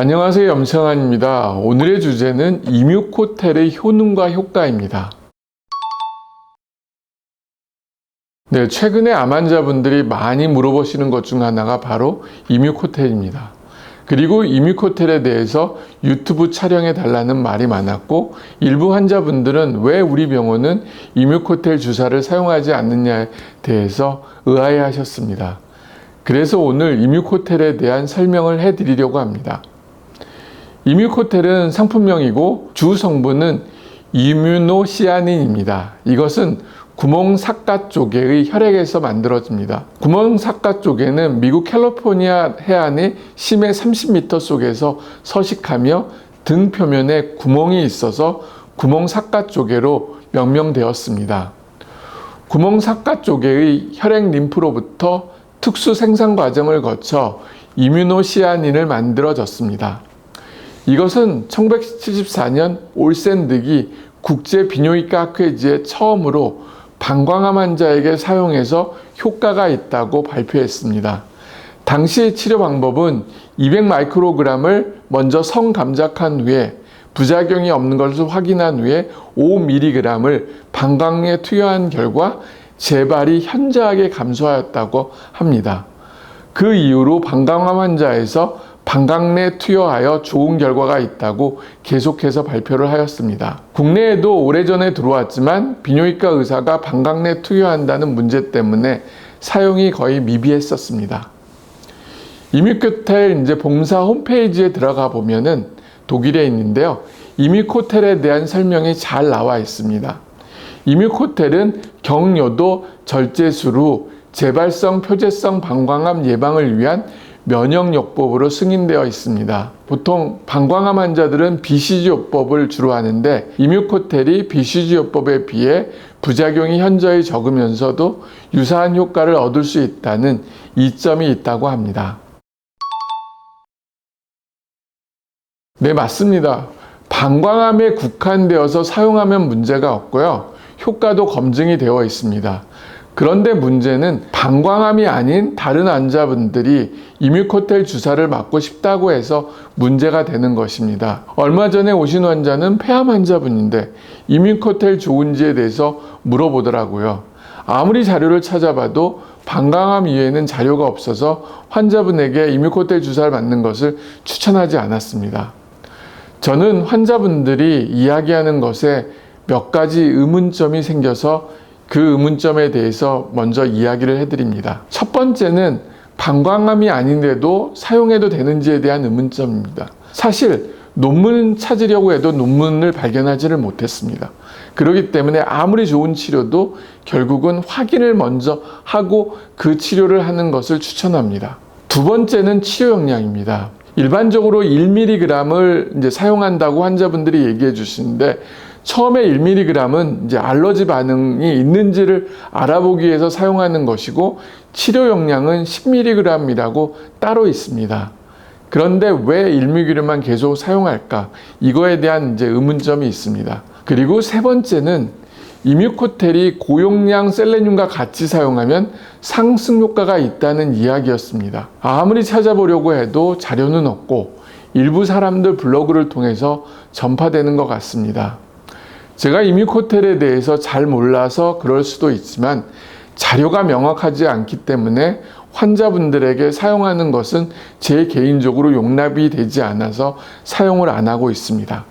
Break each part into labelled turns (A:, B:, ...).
A: 안녕하세요. 염청환입니다. 오늘의 주제는 이뮤코텔의 효능과 효과입니다. 네, 최근에 암 환자분들이 많이 물어보시는 것 중 하나가 바로 이뮤코텔입니다. 그리고 이뮤코텔에 대해서 유튜브 촬영해 달라는 말이 많았고 일부 환자분들은 왜 우리 병원은 이뮤코텔 주사를 사용하지 않느냐에 대해서 의아해 하셨습니다. 그래서 오늘 이뮤코텔에 대한 설명을 해 드리려고 합니다. 이뮤코텔은 상품명이고 주 성분은 이뮤노시아닌입니다. 이것은 구멍 삭가 쪽의 혈액에서 만들어집니다. 구멍 삭가 쪽에는 미국 캘리포니아 해안의 심해 30m 속에서 서식하며 등 표면에 구멍이 있어서 구멍 삭가 쪽에로 명명되었습니다. 구멍 삭가 쪽의 혈액 림프로부터 특수 생산 과정을 거쳐 이뮤노시아닌을 만들어졌습니다. 이것은 1974년 올센득이 국제 비뇨기과 학회지에 처음으로 방광암 환자에게 사용해서 효과가 있다고 발표했습니다. 당시 치료 방법은 200 마이크로그램을 먼저 성감작한 후에 부작용이 없는 것을 확인한 후에 5mg을 방광에 투여한 결과 재발이 현저하게 감소하였다고 합니다. 그 이후로 방광암 환자에서 방광내 투여하여 좋은 결과가 있다고 계속해서 발표를 하였습니다. 국내에도 오래전에 들어왔지만 비뇨기과 의사가 방광내 투여한다는 문제 때문에 사용이 거의 미비했었습니다. 이뮤코텔 이제 봉사 홈페이지에 들어가 보면은 독일에 있는데요. 이뮤코텔에 대한 설명이 잘 나와 있습니다. 이뮤코텔은 경요도 절제수로 재발성 표재성 방광암 예방을 위한 면역요법으로 승인되어 있습니다. 보통 방광암 환자들은 BCG요법을 주로 하는데 이뮤코텔이 BCG요법에 비해 부작용이 현저히 적으면서도 유사한 효과를 얻을 수 있다는 이점이 있다고 합니다. 네, 맞습니다. 방광암에 국한되어서 사용하면 문제가 없고요. 효과도 검증이 되어 있습니다. 그런데 문제는 방광암이 아닌 다른 환자분들이 이뮤코텔 주사를 맞고 싶다고 해서 문제가 되는 것입니다. 얼마 전에 오신 환자는 폐암 환자분인데 이뮤코텔 좋은지에 대해서 물어보더라고요. 아무리 자료를 찾아봐도 방광암 이외에는 자료가 없어서 환자분에게 이뮤코텔 주사를 맞는 것을 추천하지 않았습니다. 저는 환자분들이 이야기하는 것에 몇 가지 의문점이 생겨서 그 의문점에 대해서 먼저 이야기를 해드립니다. 첫 번째는 방광암이 아닌데도 사용해도 되는지에 대한 의문점입니다. 사실 논문 찾으려고 해도 논문을 발견하지를 못했습니다. 그렇기 때문에 아무리 좋은 치료도 결국은 확인을 먼저 하고 그 치료를 하는 것을 추천합니다. 두 번째는 치료 역량입니다. 일반적으로 1mg을 이제 사용한다고 환자분들이 얘기해 주시는데 처음에 1mg은 이제 알러지 반응이 있는지를 알아보기 위해서 사용하는 것이고 치료 용량은 10mg이라고 따로 있습니다. 그런데 왜 1mg만 계속 사용할까? 이거에 대한 이제 의문점이 있습니다. 그리고 세 번째는 이뮤코텔이 고용량 셀레늄과 같이 사용하면 상승 효과가 있다는 이야기였습니다. 아무리 찾아보려고 해도 자료는 없고 일부 사람들 블로그를 통해서 전파되는 것 같습니다. 제가 이뮤코텔에 대해서 잘 몰라서 그럴 수도 있지만 자료가 명확하지 않기 때문에 환자분들에게 사용하는 것은 제 개인적으로 용납이 되지 않아서 사용을 안 하고 있습니다.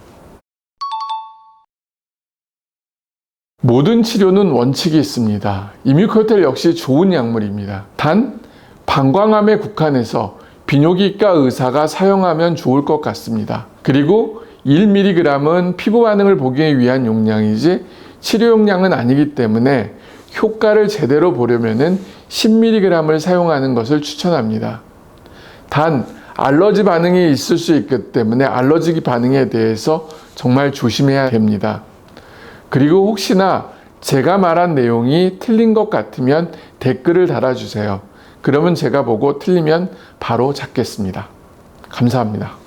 A: 모든 치료는 원칙이 있습니다. 이뮤코텔 역시 좋은 약물입니다. 단 방광암에 국한해서 비뇨기과 의사가 사용하면 좋을 것 같습니다. 그리고 1mg은 피부 반응을 보기 위한 용량이지 치료 용량은 아니기 때문에 효과를 제대로 보려면 10mg을 사용하는 것을 추천합니다. 단 알러지 반응이 있을 수 있기 때문에 알러지 반응에 대해서 정말 조심해야 됩니다. 그리고 혹시나 제가 말한 내용이 틀린 것 같으면 댓글을 달아주세요. 그러면 제가 보고 틀리면 바로 잡겠습니다. 감사합니다.